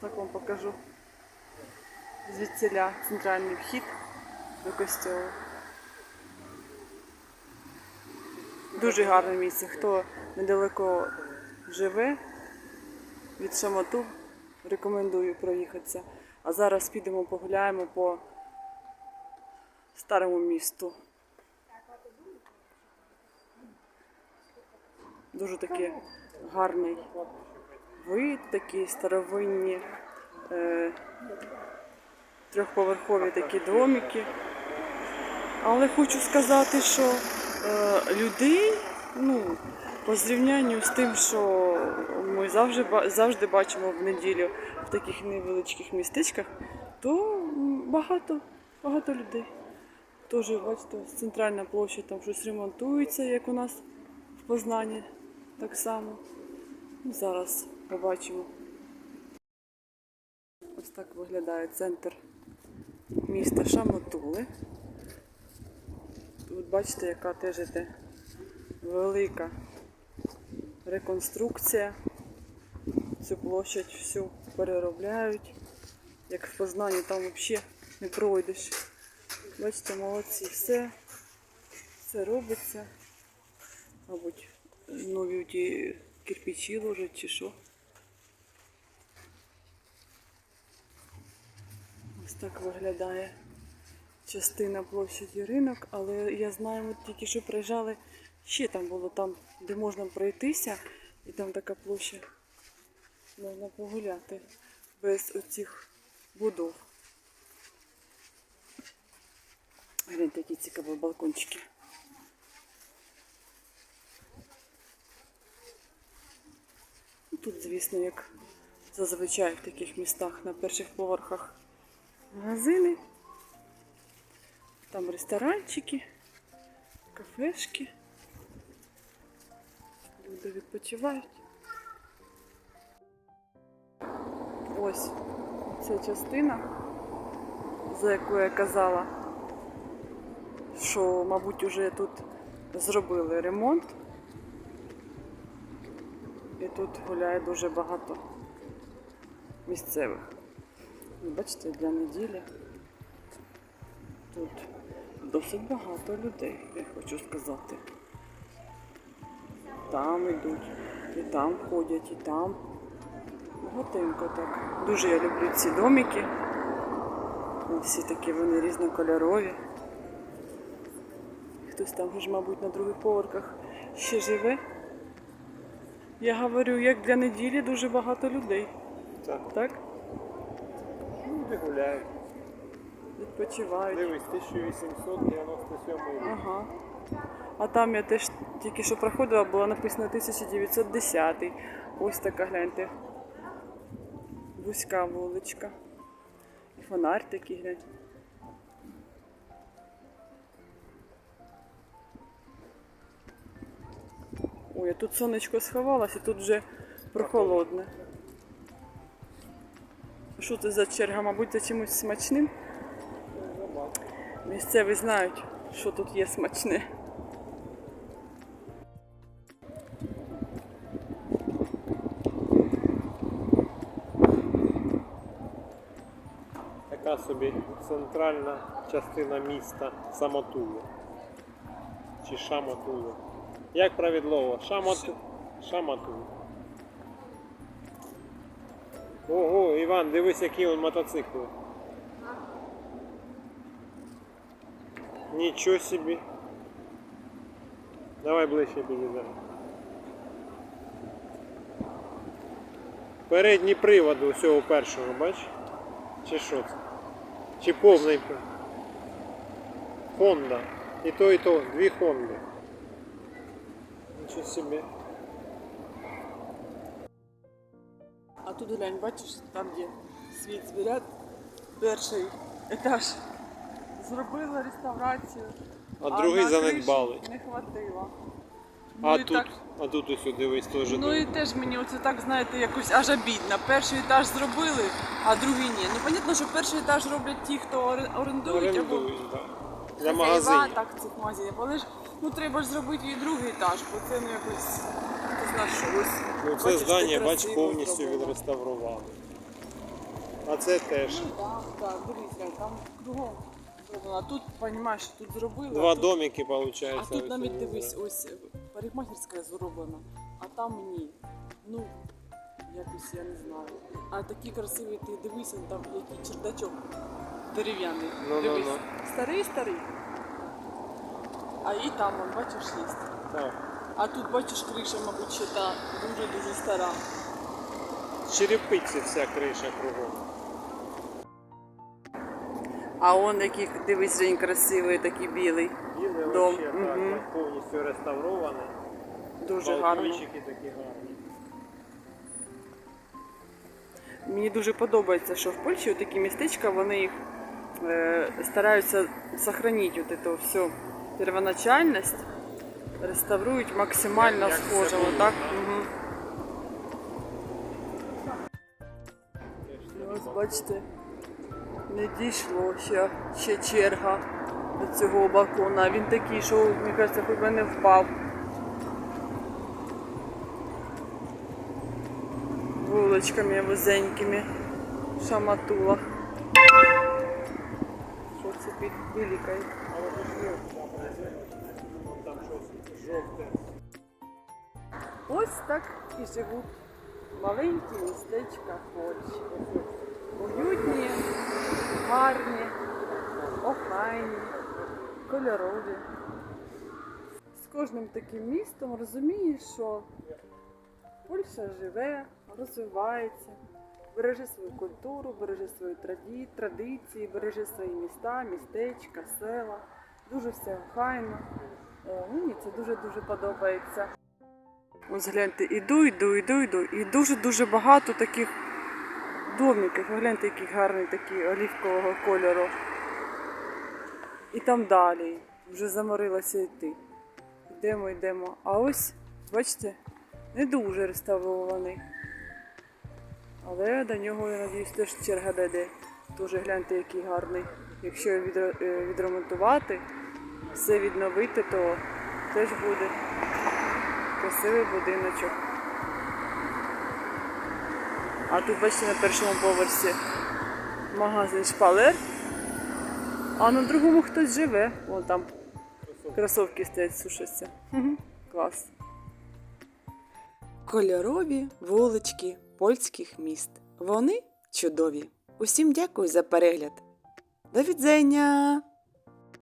так вам покажу. Звідсіля центральний вхід до костьолу. Дуже гарне місце. Хто недалеко живе від Шамоту, рекомендую проїхатися. А зараз підемо погуляємо по старому місту. Дуже такий гарний вид, такі старовинні е, трьохповерхові такі домики. Але хочу сказати, що е, людей, ну, по зрівнянню з тим, що ми завжди, завжди бачимо в неділю в таких невеличких містечках, то багато, багато людей. Теж, бачите, центральна площа там щось ремонтується, як у нас в Познані, так само. Зараз побачимо. Ось так виглядає центр міста Шамотули. Тут бачите, яка теж іде велика реконструкція. Цю площадь всю переробляють. Як в Познані там взагалі не пройдеш. Бачите, молодці, все, все робиться. Мабуть, нові ті кирпичі ложать чи що. Ось так виглядає частина площаді ринок, але я знаю, ми тільки що приїжджали, ще там було там, де можна пройтися, і там така площа можна погуляти без оцих будов. Гляньте, які цікаві балкончики. Тут, звісно, як зазвичай в таких містах на перших поверхах магазини. Там ресторанчики, кафешки. Люди відпочивають. Ось ця частина, за яку я казала, що, мабуть, уже тут зробили ремонт. І тут гуляє дуже багато місцевих. Бачите, для неділі тут досить багато людей, я хочу сказати. Там йдуть, і там ходять, і там. Багатенько так. Дуже я люблю ці домики. Всі такі вони різнокольорові. Хтось там ж, мабуть, на других поверхах ще живе. Я говорю, як для неділі дуже багато людей. Так. Так? Люди гуляють. Відпочивають. Дивись, 1897 рік. Ага. А там я теж тільки що проходила, було написано 1910. Ось така, гляньте. Вузька вуличка. І фонарь такий, глянь. Ой, а тут сонечко сховалося, тут вже прохолодне. Що це за черга? Мабуть, за чимось смачним? Місцеві знають, що тут є смачне. Така собі центральна частина міста Самотуле. Чи Шамотуле. Як правідлово? Шамоту... Шаматуле. Ого, Іван, дивись, які он мотоцикли. Нічого собі. Давай ближче підійдемо. Передній привод у цього першого, бач? Чи що це? Чи повний? Honda. І то, і то, дві Хонди. Нічого собі. А тут глянь, бачиш, там є світ звірят, перший етаж. Зробила реставрацію. А другий на занедбали. криші Не хватило. А і тут, так- а тут ось дивись теж. Ну і теж мені оце так, знаєте, якось аж обідно. Перший етаж зробили, а другий ні. Ну, понятно, що перший етаж роблять ті, хто ори- орендують або орендують, да. Для магазинів. так цих магазинів. Але ж ну треба ж зробити і другий етаж, бо це ну якось не знаю, щось. Ну це Бачиш, здання, бач, красиво повністю зроблено. відреставрували. А це теж. Ну так, так, дивіться, там кругом зроблено. А тут, розумієш, тут зробили. Два тут, домики, виходить. А тут навіть дивись, ось парикмахерська зроблена, а там ні. Ну, якось я не знаю. А такі красиві, ти дивись, там який чердачок дерев'яний. Ну, дивись. ну, Старий, старий. А і там, он, бачиш, є. Так. А тут бачиш криша, мабуть, ще та дуже-дуже стара. Черепиці вся криша кругом. А он який, дивись, він красивий, такий білий. Біле Дом, вообще, так, мгм. так, повністю реставрований. Дуже гарно. Балкончики такі гарні. Мені дуже подобається, що в Польщі такі містечка, вони їх е, стараються сохранити от эту всю первоначальність, реставрують максимально схоже. Отак. Угу. Ось бачите, не дійшло ще, ще черга до цього балкона. Він такий, що, мені кажеться, хоч би не впав. Вуличками вузенькими, в шаматулах. Що це під білікає? Жовте. Ось так і живуть маленькі містечка Польщі. Уютні, гарні, охайні, кольорові. З кожним таким містом розумієш, що Польща живе, розвивається, береже свою культуру, береже свої традиції, береже свої міста, містечка, села. Дуже все охайно. Мені це дуже-дуже подобається. Ось гляньте, іду, іду, іду, іду. І дуже-дуже багато таких домиків. Гляньте, який гарний такий олівкового кольору. І там далі. Вже заморилася йти. Йдемо, йдемо. А ось, бачите, не дуже реставрований. Але до нього, я надіюсь, теж черга дійде. Дуже гляньте, який гарний. Якщо його е, відремонтувати, все відновити, то теж буде красивий будиночок. А тут, бачите, на першому поверсі магазин шпалер, а на другому хтось живе. Вон там кросовки стоять, сушаться. Клас. Кольорові вулички польських міст. Вони чудові. Усім дякую за перегляд. До відзення!